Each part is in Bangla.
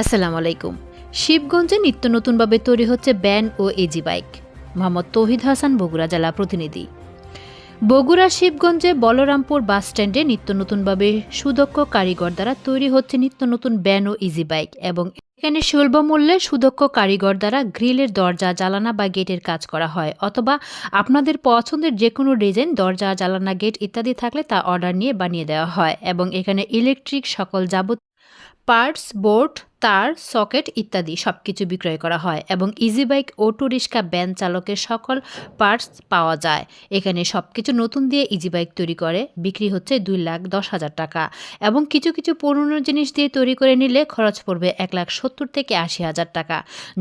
আসসালামু আলাইকুম। শিবগঞ্জে নিত্য নতুনভাবে তৈরি হচ্ছে ব্যান ও এজি বাইক। মোহাম্মদ তৌহিদ হাসান, বগুড়া জেলা প্রতিনিধি। বগুড়া শিবগঞ্জে বলরামপুর বাস স্ট্যান্ডে নিত্য নতুনভাবে সুদক্ষ কারিগর দ্বারা তৈরি হচ্ছে নিত্য নতুন ব্যান ও ইজি বাইক এবং এখানে সুলভ মূল্যে সুদক্ষ কারিগর দ্বারা গ্রিলের দরজা জ্বালানা বা গেটের কাজ করা হয় অথবা আপনাদের পছন্দের যে কোনো ডিজাইন, দরজা জ্বালানা গেট ইত্যাদি থাকলে তা অর্ডার নিয়ে বানিয়ে দেওয়া হয় এবং এখানে ইলেকট্রিক সকল যাবত পার্টস, বোর্ড তার, সকেট ইত্যাদি সব কিছু বিক্রয় করা হয় এবং easy bike auto rickshaw van চালকের সকল পার্টস পাওয়া যায়। এখানে সব কিছু নতুন দিয়ে ইজি বাইক তৈরি করে, বিক্রি হচ্ছে দুই লাখ দশ হাজার টাকা এবং কিছু কিছু পুরনো জিনিস দিয়ে তৈরি করে নিলে খরচ পড়বে এক লাখ সত্তর থেকে আশি হাজার টাকা।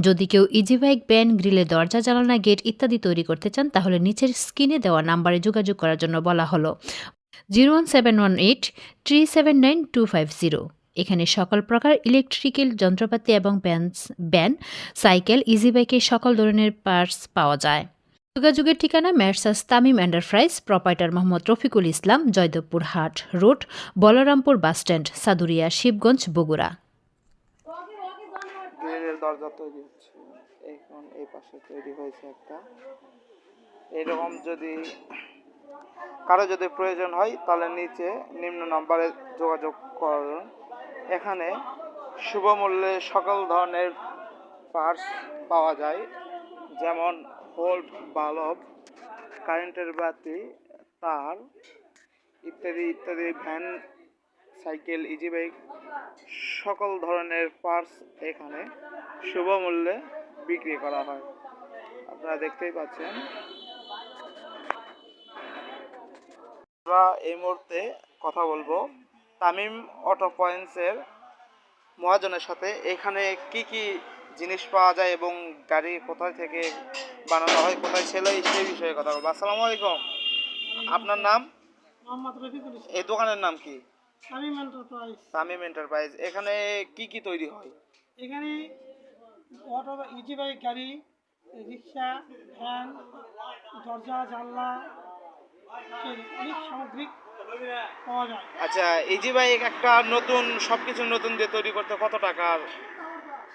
যদি কেউ ইজি বাইক ব্যান গ্রিলের দরজা জ্বালানা গেট ইত্যাদি তৈরি করতে চান, তাহলে নিচের স্ক্রিনে দেওয়া নাম্বারে যোগাযোগ করার জন্য বলা হলো। Zero one seven one eight three seven nine two five zero. এখানে সকল প্রকার ইলেকট্রিক্যাল যন্ত্রপাতি এবং ব্যান্স ব্যান সাইকেল ইজি বাইকের সকল ধরনের পার্টস পাওয়া যায়। যোগাযোগের ঠিকানা messrs Tamim enterprise proprietor Mohammad Rafiqul Islam, Joydebpur Hat road, Balrampur bus stand Saduria, Shibganj, Bogura. তৈরি হয়েছে একটা। এইরকম যদি কারও যদি প্রয়োজন হয়, তাহলে নিচে নিম্ন নম্বরে যোগাযোগ করুন। এখানে শুভ মূল্যে সকল ধরনের পার্টস পাওয়া যায়। যেমন হোল্ড বাল্ব কারেন্টের বাতি, তার, ইত্যাদি ইত্যাদি ভ্যান সাইকেল ইজি বাইক সকল ধরনের পার্টস এখানে শুভ মূল্যে বিক্রি করা হয়। আপনারা দেখতেই পাচ্ছেন। আমরা এই মুহূর্তে কথা বলব তামিম অটো পয়েন্টসের মহাজনের সাথে এখানে কি কি জিনিস পাওয়া যায় এবং গাড়ি কোথায় থেকে বানানো হয় কোথায় ছেলে সেই বিষয়ে কথা বলব। আসসালামু আলাইকুম। আপনার নাম? এই দোকানের নাম কি? এন্টারপ্রাইজ। তামিম এন্টারপ্রাইজ। এখানে কি কি তৈরি হয়? এখানে অটো ইজি বাইক গাড়ি রিক্সা ভ্যান দরজা জানলা অনেক সামগ্রিক পাওয়া যায় আচ্ছা ইজি বাইক একটা নতুন সবকিছু নতুন দিয়ে তৈরি করতে কত টাকার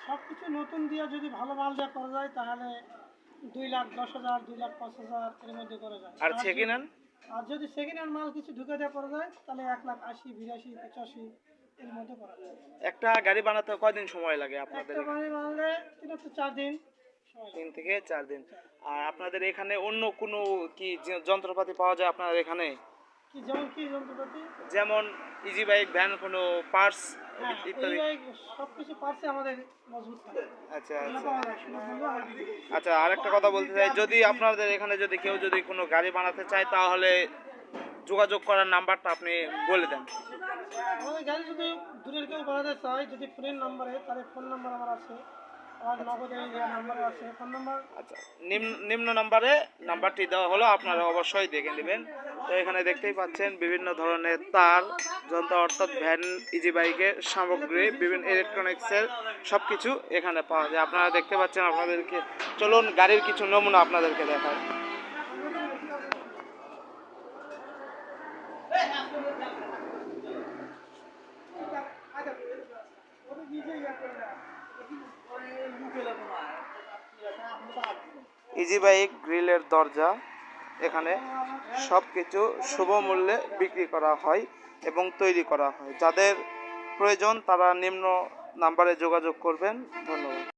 সব কিছু নতুন দিয়ে যদি ভালো মাল দিয়ে করা যায় তাহলে দুই লাখ দশ হাজার দুই লাখ পাঁচ হাজার এর মধ্যে করা যায়। আর সেকেন্ড হ্যান্ড আর যদি সেকেন্ড হ্যান্ড মাল কিছু ঢুকে দেওয়া করা যায় তাহলে এক লাখ আশি বিরাশি পঁচাশি এর মধ্যে করা যায়। একটা গাড়ি বানাতে কয়দিন সময় লাগে আপনাদের একটা গাড়ি বানালে তিন চার দিন তিন থেকে চার দিন। আর আপনাদের এখানে অন্য কোনো কি যন্ত্রপাতি পাওয়া যায় আপনাদের এখানে? যেমন কি যন্ত্রপাতি যেমন ইজি বাইক ভ্যান কোনো পার্টস হ্যাঁ ইত্যাদি। এই সব আমাদের মজবুত থাকে। আচ্ছা আচ্ছা। আচ্ছা আরেকটা কথা বলতে চাই যদি আপনাদের এখানে যদি কেউ যদি কোনো গাড়ি বানাতে চায় তাহলে যোগাযোগ করার নাম্বারটা আপনি বলে দেন। আমাদের গাড়ি যদি দূরের কেউ বানাতে চায় যদি ফোনের নাম্বারে তাহলে ফোন নাম্বার আমার আছে। আমার নগদের নাম্বারে আছে ফোন নাম্বার? আচ্ছা নিম্ন নিম্ন নাম্বারে নাম্বারটি দেওয়া হলো আপনারা অবশ্যই দেখে নেবেন। তো এখানে দেখতেই পাচ্ছেন বিভিন্ন ধরনের তার যন্ত্র অর্থাৎ ভ্যান ইজি বাইকের সামগ্রী বিভিন্ন ইলেকট্রনিক্সের সব কিছু এখানে পাওয়া যায়। আপনারা দেখতে পাচ্ছেন আপনাদেরকে চলুন গাড়ির কিছু নমুনা আপনাদেরকে দেখায় ইজি বাইক গ্রিলের দরজা। এখানে সব কিছু শুভ মূল্যে বিক্রি করা হয় এবং তৈরি করা হয়। যাদের প্রয়োজন তারা নিম্ন নাম্বারে যোগাযোগ করবেন। ধন্যবাদ।